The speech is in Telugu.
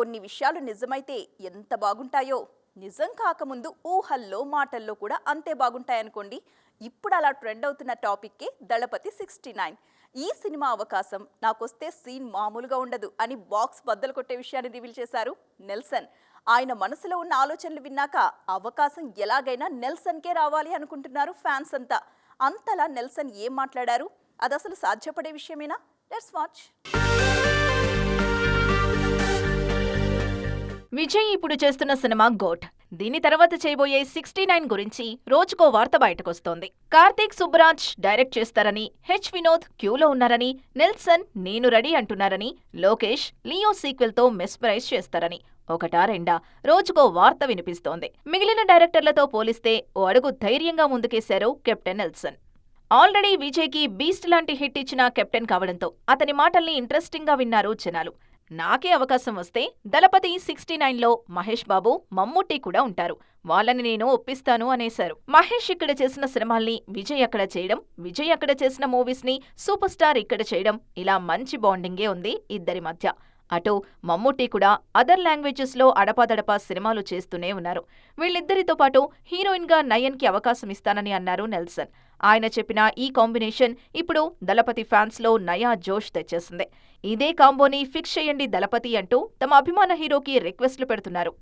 కొన్ని విషయాలు నిజమైతే ఎంత బాగుంటాయో. నిజం కాకముందు ఊహల్లో మాటల్లో కూడా అంతే బాగుంటాయనుకోండి. ఇప్పుడు అలా ట్రెండ్ అవుతున్న టాపిక్కే దళపతి సిక్స్టీ నైన్. ఈ సినిమా అవకాశం నాకొస్తే సీన్ మామూలుగా ఉండదు అని బాక్స్ బద్దలు కొట్టే విషయాన్ని రివీల్ చేశారు నెల్సన్. ఆయన మనసులో ఉన్న ఆలోచనలు విన్నాక అవకాశం ఎలాగైనా నెల్సన్కే రావాలి అనుకుంటున్నారు ఫ్యాన్స్ అంతా. అంతలా నెల్సన్ ఏం మాట్లాడారు? అది అసలు సాధ్యపడే విషయమేనా? Let's watch. విజయ్ ఇప్పుడు చేస్తున్న సినిమా గోట్. దీని తర్వాత చేయబోయే సిక్స్టీ నైన్ గురించి రోజుకో వార్త బయటకొస్తోంది. కార్తీక్ సుబ్బరాజ్ డైరెక్ట్ చేస్తారని హెచ్ వినోద్ క్యూలో ఉన్నారని నెల్సన్ నేను రెడీ అంటున్నారని లోకేష్ లియో సీక్వెల్తో మెస్పరైజ్ చేస్తారని ఒకటా రెండా రోజుకో వార్త వినిపిస్తోంది. మిగిలిన డైరెక్టర్లతో పోలిస్తే ఓ అడుగు ధైర్యంగా ముందుకేశారు కెప్టెన్ నెల్సన్. ఆల్రెడీ విజయ్కి బీస్ట్ లాంటి హిట్ ఇచ్చిన కెప్టెన్ కావడంతో అతని మాటల్ని ఇంట్రెస్టింగ్గా విన్నారు జనాలు. నాకే అవకాశం వస్తే దళపతి సిక్స్టీ నైన్లో మహేష్ బాబు మమ్ముట్టి కూడా ఉంటారు. వాళ్ళని నేను ఒప్పిస్తాను అనేశారు. మహేష్ ఇక్కడ చేసిన సినిమాల్ని విజయ్ అక్కడ చేయడం విజయ్ అక్కడ చేసిన మూవీస్ని సూపర్ స్టార్ ఇక్కడ చేయడం ఇలా మంచి బాండింగే ఉంది ఇద్దరి మధ్య. అటు మమ్ముట్టి కూడా అదర్ లాంగ్వేజెస్లో అడపాదడపా సినిమాలు చేస్తూనే ఉన్నారు. వీళ్ళిద్దరితో పాటు హీరోయిన్గా నయన్కి అవకాశం ఇస్తానని అన్నారు నెల్సన్. ఆయన చెప్పిన ఈ కాంబినేషన్ ఇప్పుడు దళపతి ఫ్యాన్స్లో నయా జోష్ తెచ్చేసింది. ఇదే కాంబోని ఫిక్స్ చేయండి దళపతి అంటూ తమ అభిమాన హీరోకి రిక్వెస్ట్లు పెడుతున్నారు.